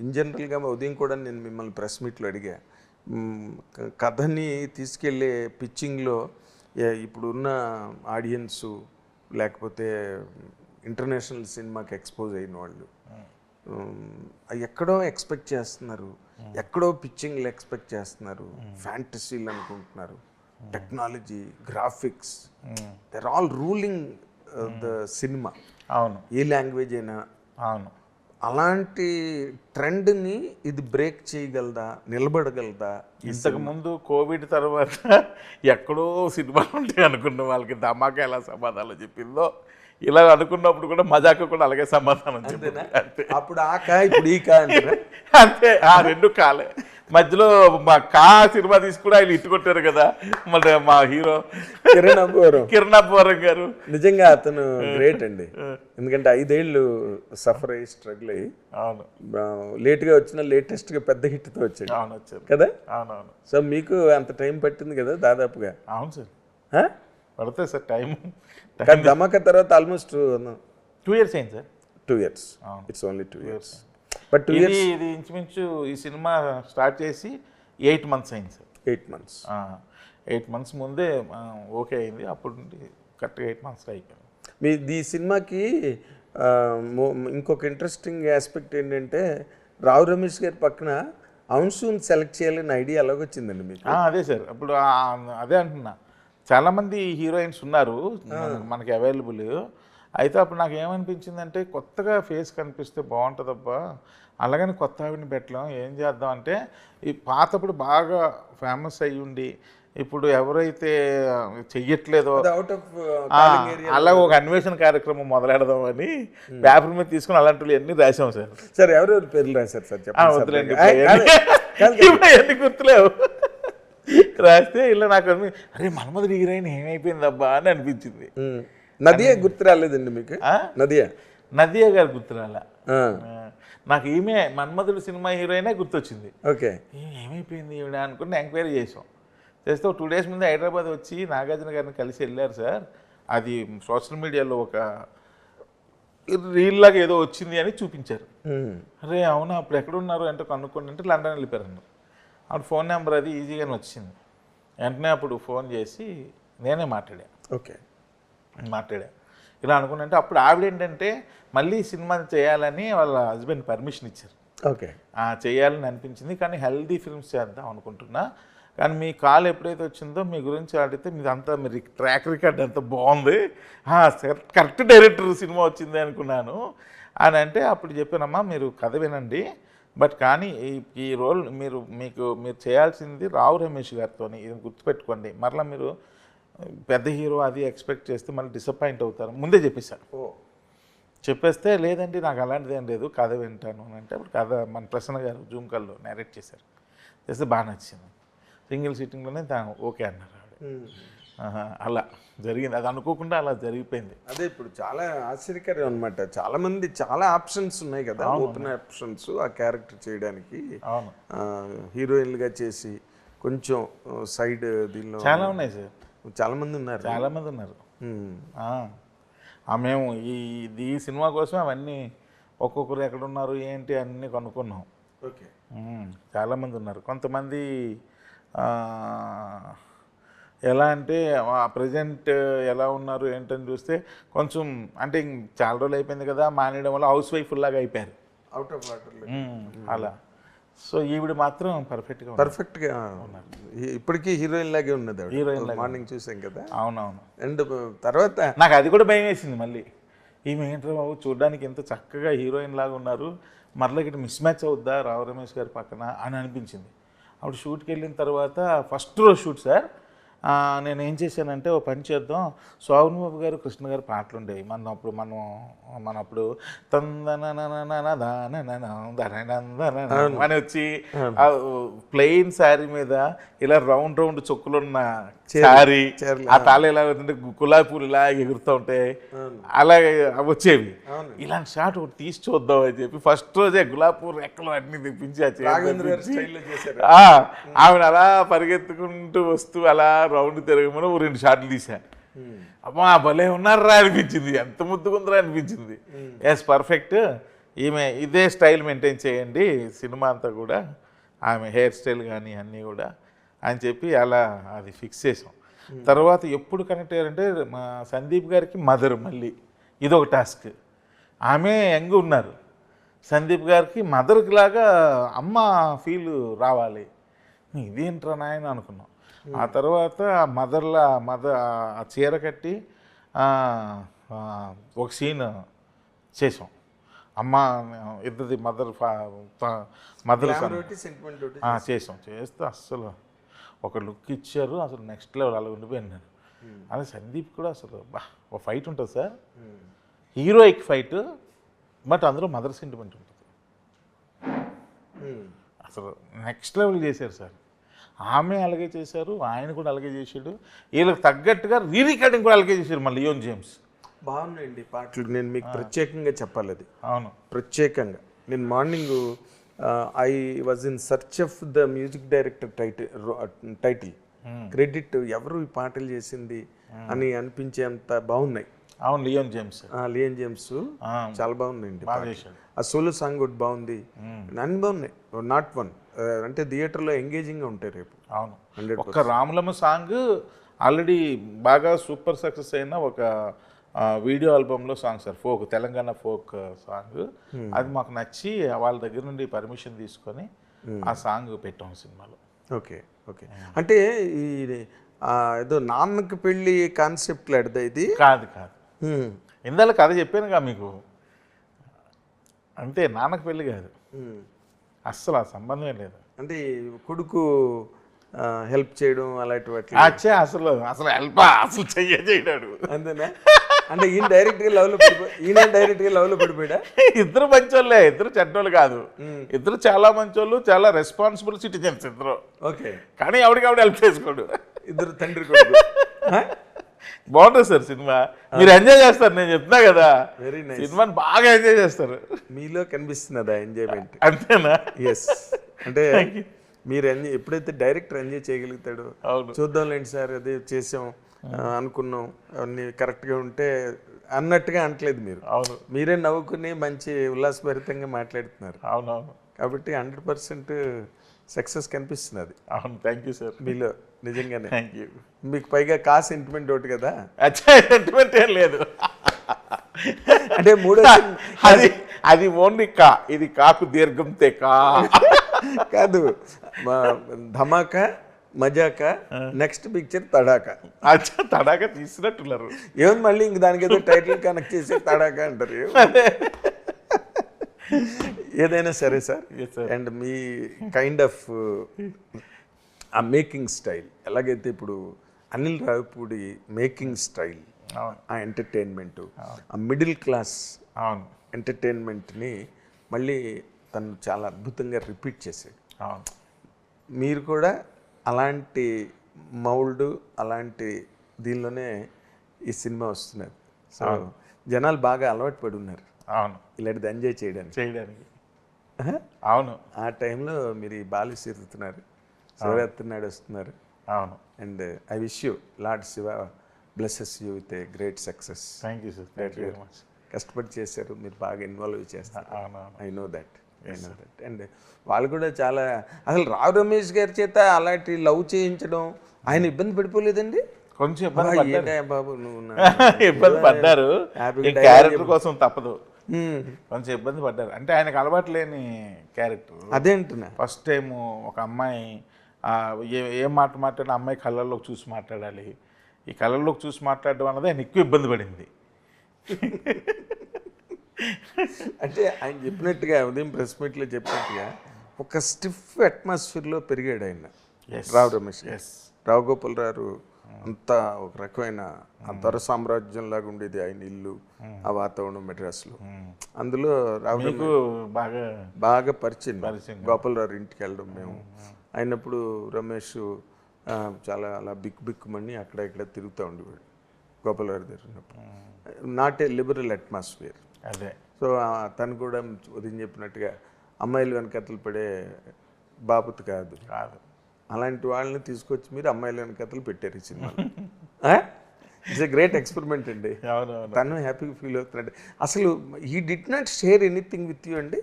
In జనరల్గా ఉదయం కూడా నేను మిమ్మల్ని ప్రెస్ మీట్లో అడిగా. కథని తీసుకెళ్ళే పిచ్చింగ్లో ఇప్పుడు ఉన్న ఆడియన్సు లేకపోతే ఇంటర్నేషనల్ సినిమాకి ఎక్స్పోజ్ అయిన వాళ్ళు ఎక్కడో ఎక్స్పెక్ట్ చేస్తున్నారు. ఎక్కడో పిచ్చింగ్లు ఎక్స్పెక్ట్ చేస్తున్నారు. ఫ్యాంటసీలు అనుకుంటున్నారు. Technology graphics there all ruling the cinema అవును. ఏ లాంగ్వేజ్ అయినా అవును. అలాంటి ట్రెండ్ని ఇది బ్రేక్ చేయగలదా? నిలబడగలదా? ఇంతకు ముందు కోవిడ్ తర్వాత ఎక్కడో సినిమాలు ఉంటాయి అనుకున్న వాళ్ళకి ధమాకా ఎలా సమాధానం చెప్పిందో ఇలా అనుకున్నప్పుడు కూడా మజాక కూడా అలాగే సమాధానం చెప్పింది అంతే. అప్పుడు ఆ కా ఇప్పుడు ఈ కా అంతే ఆ రెండు కాలే. మధ్యలో మా కా సినిమా తీసి కూడా ఆయన ఇట్టు కొట్టారు కదా. మన మా హీరో. కిరణ్ అబ్బోరం కిరణ్ అబ్బవరం గారు. నిజంగా అతను గ్రేట్ అండి. ఎందుకంటే ఐదేళ్ళు సఫర్ అయ్యి స్ట్రగుల్ అయ్యి అవును. లేట్గా వచ్చిన లేటెస్ట్గా పెద్ద హిట్తో వచ్చాడు. అవును వచ్చారు కదా? అవునవును. సో మీకు అంత టైం పట్టింది కదా దాదాపుగా? అవును సార్? పడతాయి సార్ టైం కానీ ధమాకా తర్వాత ఆల్మోస్ట్ టూ ఇయర్స్ అయింది sir. Two years it's only two years but two ఇది ఇయర్స్ ఇది ఇంచుమించు ఈ సినిమా స్టార్ట్ చేసి ఎయిట్ మంత్స్ అయింది sir. Eight months eight months ముందే ఓకే అయింది. అప్పుడు నుండి కరెక్ట్గా ఎయిట్ మంత్స్ అయిపోయింది. మీ ఈ సినిమాకి ఇంకొక ఇంట్రెస్టింగ్ ఆస్పెక్ట్ ఏంటంటే రావు రమేష్ గారి పక్కన అంశుని సెలెక్ట్ చేయాలని ఐడియా ఎలాగొచ్చిందండి మీకు? ఆ, అదే సార్. ఇప్పుడు అదే అంటున్నా. చాలామంది హీరోయిన్స్ ఉన్నారు మనకి అవైలబుల్ అయితే అప్పుడు నాకు ఏమనిపించిందంటే కొత్తగా ఫేస్ కనిపిస్తే బాగుంటుందబ్బా. అలాగని కొత్త ఆవిడని పెట్టలేం ఏం చేద్దాం అంటే ఈ పాతప్పుడు బాగా ఫేమస్ అయ్యి ఉండి ఇప్పుడు ఎవరైతే చెయ్యట్లేదో ఆ, అలా ఒక అన్వేషణ కార్యక్రమం మొదలెడదామని పేపర్ మీద తీసుకుని అలాంటివి అన్ని రాసాం సార్. సార్ ఎవరెవరు పేర్లు రాశారు సార్? చెప్పండి గుర్తులేవు? రాస్తే ఇలా నాకు అరే మన్మధుడు హీరోయిన్ ఏమైపోయిందబ్బా అని అనిపించింది. ఉమ్. నదియా గుర్తు రాలేదండి మీకు? నదియా? నదియా గారు గుర్తురాల? ఆ, నాకు ఈమె మన్మధుడు సినిమా హీరోయినే గుర్తొచ్చింది. ఓకే. ఏమైపోయింది ఈవిడ అనుకుని ఎంక్వైరీ చేసాం చేస్తే టూ డేస్ ముందు హైదరాబాద్ వచ్చి నాగార్జున గారిని కలిసి వెళ్ళారు సార్. అది సోషల్ మీడియాలో ఒక రీల్ లాగా ఏదో వచ్చింది అని చూపించారు. అరే అవునా? అప్పుడు ఎక్కడ ఉన్నారు అంటే కనుక్కోండి అంటే లండన్ వెళ్ళిపోయారు అన్నారు అప్పుడు ఫోన్ నెంబర్ అది ఈజీగానే వచ్చింది. వెంటనే అప్పుడు ఫోన్ చేసి నేనే మాట్లాడా. ఓకే. మాట్లాడా ఇలా అనుకున్నంటే అప్పుడు ఆవిడ ఏంటంటే మళ్ళీ సినిమా చేయాలని వాళ్ళ హస్బెండ్ పర్మిషన్ ఇచ్చారు. ఓకే. చేయాలని అనిపించింది. కానీ హెల్దీ ఫిల్మ్స్ చేద్దాం అనుకుంటున్నా. కానీ మీ కాల్ ఎప్పుడైతే వచ్చిందో మీ గురించి అడిగితే మీది అంతా మీరు ట్రాక్ రికార్డ్ అంత బాగుంది. కరెక్ట్ డైరెక్టర్ సినిమా వచ్చింది అనుకున్నాను. అని అంటే అప్పుడు చెప్పానమ్మా మీరు కథ వినండి. బట్ కానీ ఈ ఈ రోల్ మీరు మీకు మీరు చేయాల్సింది రావు రమేష్ గారితో ఇది గుర్తుపెట్టుకోండి. మరలా మీరు పెద్ద హీరో అది ఎక్స్పెక్ట్ చేస్తే మళ్ళీ డిసప్పాయింట్ అవుతారు. ముందే చెప్పేశారు. ఓ. చెప్పేస్తే లేదండి నాకు అలాంటిది ఏం లేదు కథ వింటాను అని అంటే అప్పుడు కథ మన ప్రసన్న గారు జూమ్ కాల్లో నేరేట్ చేశారు. చేస్తే బాగా నచ్చింది. సింగిల్ సీటింగ్లోనే దాని ఓకే అన్నారు అలా జరిగింది. అది అనుకోకుండా అలా జరిగిపోయింది. అదే ఇప్పుడు చాలా ఆశ్చర్యకరం అనమాట చాలా మంది చాలా ఆప్షన్స్ ఉన్నాయి కదా ఓపెన్ ఆప్షన్స్ ఆ క్యారెక్టర్ చేయడానికి. హీరోయిన్లుగా చేసి కొంచెం సైడ్ దీనిలో చాలా ఉన్నాయి సార్. చాలా మంది ఉన్నారు చాలామంది ఉన్నారు మేము ఈ ఈ సినిమా కోసం అవన్నీ ఒక్కొక్కరు ఎక్కడ ఉన్నారు ఏంటి అన్నీ కనుక్కున్నాం. ఓకే. చాలామంది ఉన్నారు కొంతమంది ఎలా అంటే ప్రజెంట్ ఎలా ఉన్నారు ఏంటని చూస్తే కొంచెం అంటే ఇంక చాలా రోజులు అయిపోయింది కదా మానేయడం వల్ల హౌస్ వైఫ్ లాగా అయిపోయారు. Out of water. అలా. సో ఈవిడ మాత్రం పర్ఫెక్ట్గా పర్ఫెక్ట్గా ఈ- ఇప్పటికీ హీరోయిన్ లాగే ఉన్నది హీరోయిన్ మార్నింగ్ చూసాం కదా. అవునవును. అండ్ తర్వాత నాకు అది కూడా భయం వేసింది మళ్ళీ. ఈమె ఏంట్రా బాబు చూడడానికి ఎంత చక్కగా హీరోయిన్ లాగా ఉన్నారు. మరలా ఇక్కడ మిస్ మ్యాచ్ అవుద్దా రావు రమేష్ గారి పక్కన అని అనిపించింది. అప్పుడు షూట్కి వెళ్ళిన తర్వాత ఫస్ట్ రోజు షూట్ సార్ నేను ఏం చేశానంటే ఓ పని చేద్దాం. సోమన్ బాబు గారు కృష్ణ గారు పాటలు ఉండేవి మన అప్పుడు మనం మన అప్పుడు అని వచ్చి ప్లెయిన్ శారీ మీద ఇలా రౌండ్ రౌండ్ చొక్కులున్న చీరలు. ఆ తాళ ఎలా ఉంటుంటే గులాబీ పూలు ఇలా ఎగురుతూ ఉంటాయి అలాగే వచ్చేవి. ఇలాంటి షాట్ ఒకటి తీసి చూద్దాం అని చెప్పి ఫస్ట్ రోజే గులాబీ పూలు రెక్కలు అన్ని తెప్పించి ఆ చీర రాఘవేంద్ర గారి తెప్పించి, స్టైల్లో చేశారు. ఆ, ఆవిడ అలా పరిగెత్తుకుంటూ వస్తూ అలా రౌండ్ తిరగమని ఓ రెండు షాట్లు తీసా అమ్మా భలే ఉన్నారా అనిపించింది. ఎంత ముద్దుకుందరా అనిపించింది. ఎస్ పర్ఫెక్ట్ ఈమె ఇదే స్టైల్ మెయింటైన్ చేయండి. సినిమా అంతా కూడా ఆమె హెయిర్ స్టైల్ కానీ అన్నీ కూడా. అని చెప్పి అలా అది ఫిక్స్ చేసాం. తర్వాత ఎప్పుడు కనెక్ట్ అయ్యారంటే మా సందీప్ గారికి మదర్ మళ్ళీ. ఇదొక టాస్క్ ఆమె యంగ్ ఉన్నారు. సందీప్ గారికి మదర్కి లాగా అమ్మ ఫీల్ రావాలి. ఇదేంట్రా నాయన అనుకున్నాం. ఆ తర్వాత ఆ మదర్లా మదర్ ఆ చీర కట్టి ఒక సీన్ చేసాం. అమ్మ ఇద్దరిది మదర్ మదర్ ఒకటి ఆ, చేసాం. చేస్తే అస్సలు ఒక లుక్ ఇచ్చారు అసలు నెక్స్ట్ లెవెల్ అలా ఉండిపోయాను నేను అదే సందీప్ కూడా అసలు బా ఒక ఫైట్ ఉంటుంది సార్. హీరోయిక్ ఫైట్ బట్ అందులో మదర్ సెంటిమెంట్ ఉంటుంది. అసలు నెక్స్ట్ లెవెల్ చేశారు సార్. ఆమె అలాగే చేశారు ఆయన కూడా అలాగే చేశాడు. వీళ్ళకి తగ్గట్టుగా రీ రికార్డింగ్ కూడా అలాగే చేశారు మళ్ళీ లియోన్ జేమ్స్ బాగున్నాయండి పాటలు. నేను మీకు ప్రత్యేకంగా చెప్పాలి అది. అవును. ప్రత్యేకంగా. నేను morning I was in search of the music director title title credit ఎవరు ఈ పాటలు చేసింది అని అనిపించేంత బాగున్నాయి. అవును లియోన్ జేమ్స్ లియన్ జేమ్స్ చాలా బాగున్నాయండి బాగా పాటలు. చేశాడు. ఆ సోలో సాంగ్ ఒకటి బాగుంది. అన్ని బాగున్నాయి. నాట్ వన్ అంటే థియేటర్లో ఎంగేజింగ్గా ఉంటాయి రేపు. అవును. ఒక్క రాములమ్మ సాంగ్ ఆల్రెడీ బాగా సూపర్ సక్సెస్ అయిన ఒక video ఆల్బంలో song sir folk Telangana folk song. అది మాకు నచ్చి వాళ్ళ దగ్గర నుండి పర్మిషన్ తీసుకొని ఆ సాంగ్ పెట్టాం సినిమాలో. Okay okay. అంటే ఈ ఏదో నాన్నకి పెళ్ళి కాన్సెప్ట్ లాంటిదా ఇది? కాదు కాదు. ఇందాక కథ చెప్పానుగా మీకు. అంతే నాన్నకు పెళ్ళి కాదు. అస్సలు ఆ సంబంధమే లేదు. అంటే కొడుకు హెల్ప్ చేయడం అలాంటి వాటి అచ్చే అసలు అసలు హెల్ప్ అసలు చెయ్య చేయడాడు అంతేనా? అంటే ఈయన డైరెక్ట్గా లవ్లో ఈయన డైరెక్ట్గా లవ్లో పడిపోయాడా? ఇద్దరు మంచోళ్ళే ఇద్దరు చెడ్డోళ్ళు కాదు. ఇద్దరు చాలా మంచోళ్ళు చాలా రెస్పాన్సిబుల్ సిటిజన్స్ ఇద్దరు. ఓకే. కానీ ఎవరికి ఆవిడ హెల్ప్ చేసుకోడు? ఇద్దరు తండ్రి కొడుకు. బాగుంటుంది సార్ సినిమా. మీరు ఎంజాయ్ చేస్తారు నేను చెప్తున్నా కదా. వెరీ నైస్ సినిమాని బాగా ఎంజాయ్ చేస్తారు. మీలో కనిపిస్తున్నదా ఎంజాయ్మెంట్ అంతేనా? ఎస్ అంటే మీరు ఎంజాయ్ ఎప్పుడైతే డైరెక్టర్ ఎంజాయ్ చేయగలుగుతాడో అవును. చూద్దాంలేండి సార్ అదే చేసాం. అనుకున్నాం. అవన్నీ కరెక్ట్గా ఉంటే అన్నట్టుగా అనట్లేదు మీరు. అవును. మీరే నవ్వుకుని మంచి ఉల్లాసభరితంగా మాట్లాడుతున్నారు. అవునవును. కాబట్టి హండ్రెడ్ పర్సెంట్ సక్సెస్ కనిపిస్తున్నది అవును. Thank you sir. మీలో నిజంగానే. Thank you. మీకు పైగా కా సెంటిమెంట్ ఒకటి కదా? సెంటిమెంట్ ఏం లేదు. అంటే మూడో అది అది ఓన్లీ కా ఇది కాకు దీర్ఘం తే కా. కాదు. మా ధమాకా మజాకా నెక్స్ట్ పిక్చర్ తడాకా. అచ్చా తడాక తీసినట్టున్నారు. ఏమని మళ్ళీ ఇంక దానికి ఏదో టైటిల్ కనెక్ట్ చేసి తడాకా అంటారు? ఏదైనా సరే సార్. అండ్ మీ కైండ్ ఆఫ్ ఆ మేకింగ్ స్టైల్ ఎలాగైతే ఇప్పుడు అనిల్ రావిపూడి మేకింగ్ స్టైల్ ఆ ఎంటర్టైన్మెంట్ ఆ మిడిల్ క్లాస్ ఎంటర్టైన్మెంట్ని మళ్ళీ తను చాలా అద్భుతంగా రిపీట్ చేశాడు. మీరు కూడా అలాంటి మౌల్డ్ అలాంటి దీనిలోనే ఈ సినిమా వస్తున్నది. సో జనాలు బాగా అలవాటు పడి ఉన్నారు. అవును. ఇలాంటిది ఎంజాయ్ చేయడానికి. చేయడానికి. అవును. ఆ టైంలో మీరు ఈ బాలు తిరుగుతున్నారు శివరాత్రి నాడు వస్తున్నారు. అవును. And I wish you lord Shiva blesses you with a great success. Thank you sir thank you very much కష్టపడి చేశారు. మీరు బాగా ఇన్వాల్వ్ చేస్తారు. ఐ నో దట్ అండ్ వాళ్ళు కూడా చాలా అసలు రావు రమేష్ గారి చేత అలాంటి లవ్ చేయించడం ఆయన ఇబ్బంది పడిపోలేదండి? కొంచెం ఇబ్బంది బాబు నువ్వు ఇబ్బంది పడ్డారు. క్యారెక్టర్ కోసం తప్పదు. హ్మ్. కొంచెం ఇబ్బంది పడ్డారు. అంటే ఆయనకు అలవాటు లేని క్యారెక్టర్ అదే అంటున్నా. ఫస్ట్ టైం ఒక అమ్మాయి ఏం మాట మాట్లాడినా అమ్మాయి కళ్ళల్లోకి చూసి మాట్లాడాలి. ఈ కళ్ళల్లోకి చూసి మాట్లాడడం అన్నది ఆయన ఎక్కువ ఇబ్బంది పడింది. అంటే ఆయన చెప్పినట్టుగా ఉదయం ప్రెస్ మీట్లో చెప్పినట్టుగా ఒక స్టిఫ్ అట్మాస్ఫియర్లో పెరిగాడు ఆయన. రావు రమేష్. రావు గోపాల్ గారు అంతా ఒక రకమైన ఆ దొర సామ్రాజ్యం లాగా ఉండేది ఆయన ఇల్లు ఆ వాతావరణం మెడ్రాస్లో అందులో రావు బాగా బాగా పరిచయం. పరిచయం. గోపాలరావు ఇంటికి వెళ్ళడం మేము. అయినప్పుడు రమేష్ చాలా అలా బిక్ బిక్కుమని అక్కడ ఇక్కడ తిరుగుతూ ఉండేవాడు గోపాలరావు దగ్గర ఉన్నప్పుడు. నాట్ ఏ లిబరల్ అట్మాస్ఫియర్ అదే. సో తను కూడా ఉదయం చెప్పినట్టుగా అమ్మాయిలు వెనకతలు పడే బాబుత్ కాదు. కాదు. అలాంటి వాళ్ళని తీసుకొచ్చి మీరు అమ్మాయిల వెనకతలు పెట్టారు ఈ cinema? It's a great experiment అండి. తను హ్యాపీగా ఫీల్ అవుతున్నాడు అసలు ఈ did not share anything with you అండి?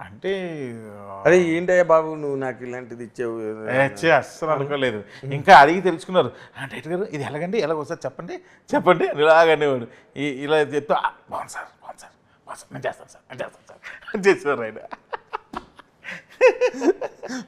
అంటే అరే ఏంటయ్యా బాబు నువ్వు నాకు ఇలాంటిది ఇచ్చావు? అస్సలు అనుకోలేదు. ఇంకా అడిగి తెలుసుకున్నారు. డైరెక్టర్ గారు ఇది ఎలాగండి? ఎలా ఒకసారి చెప్పండి చెప్పండి అని ఇలాగనేవాడు. ఇలా చెప్తే "ఆ, బాగుంది సార్ సార్ బాగుంది సార్ నేను చేస్తాను సార్. అని చేసేవారు ఆయన?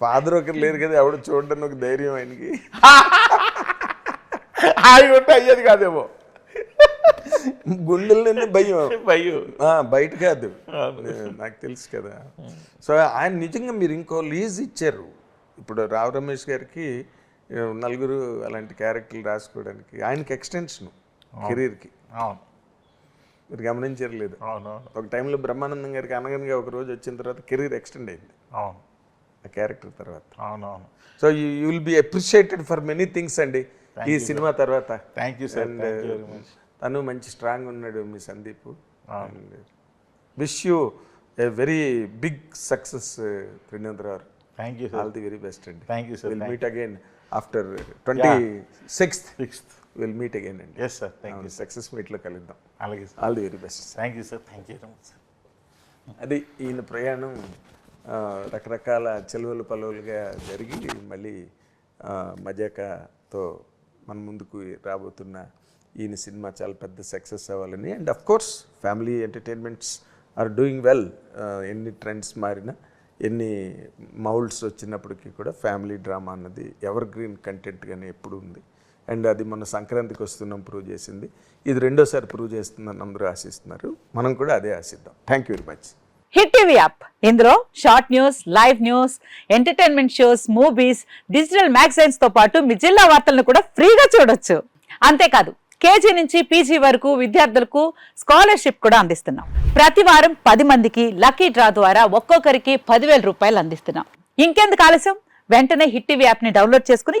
ఫాదర్ ఒకరు లేరు కదా ఎవడు చూడడానికి ఒక ధైర్యం ఆయనకి. ఆయన ఉంటే అయ్యేది కాదేమో. గుండెల్లోనే భయం. భయం. ఆ, బయట కాదు. నాకు తెలుసు కదా. సో ఆయన నిజంగా మీరు ఇంకో లీజ్ ఇచ్చారు. ఇప్పుడు రావు రమేష్ గారికి నలుగురు అలాంటి క్యారెక్టర్లు రాసుకోవడానికి ఆయనకి ఎక్స్టెన్షన్ కెరీర్కి. అవును. మీరు గమనించారు లేదు అవునవును. ఒక టైంలో బ్రహ్మానందం గారికి అనగనగా ఒక రోజు వచ్చిన తర్వాత కెరీర్ ఎక్స్టెండ్ అయింది. అవును. ఆ క్యారెక్టర్ తర్వాత. అవునవును. So you will be appreciated for many things అండి. ఈ సినిమా తర్వాత. థ్యాంక్ యూ సార్ తను మంచి స్ట్రాంగ్ ఉన్నాడు మీ Sandeep. Wish you a very big success Trinendrarao thank you all the very best అండి. Thank you sir will meet again after twenty sixth sixth will meet again అండి yes sir thank you success మీట్లో కలుద్దాం అలాగే sir all the very best thank you sir thank you very much sir అది ఈయన ప్రయాణం రకరకాల చెలువలు పలువులుగా జరిగి మళ్ళీ మజాకాతో మన ముందుకు రాబోతున్న ఈయన సినిమా చాలా పెద్ద సక్సెస్ అవ్వాలని. And of course family entertainments are doing well ఎన్ని ట్రెండ్స్ మారినా ఎన్ని మౌల్డ్స్ వచ్చినప్పటికీ కూడా ఫ్యామిలీ డ్రామా అన్నది ఎవర్ గ్రీన్ కంటెంట్గానే ఎప్పుడు ఉంది. అండ్ అది మన సంక్రాంతికి వస్తున్నాం ప్రూవ్ చేసింది. ఇది రెండోసారి ప్రూవ్ చేస్తుందని అందరూ ఆశిస్తున్నారు. మనం కూడా అదే ఆశిద్దాం. Thank you very much hit TV app. ఇందులో short news live news entertainment shows movies digital మ్యాగజైన్స్తో పాటు మీ జిల్లా వార్తలను కూడా ఫ్రీగా చూడొచ్చు. అంతేకాదు కేజీ నుంచి పీజీ వరకు విద్యార్థులకు స్కాలర్షిప్ కూడా అందిస్తున్నాం. ప్రతి వారం పది మందికి లక్కీ డ్రా ద్వారా ఒక్కొక్కరికి పదివేల రూపాయలు అందిస్తున్నాం. ఇంకెందుకు ఆలస్యం? వెంటనే హిట్ టీవీ యాప్ని డౌన్లోడ్ చేసుకుని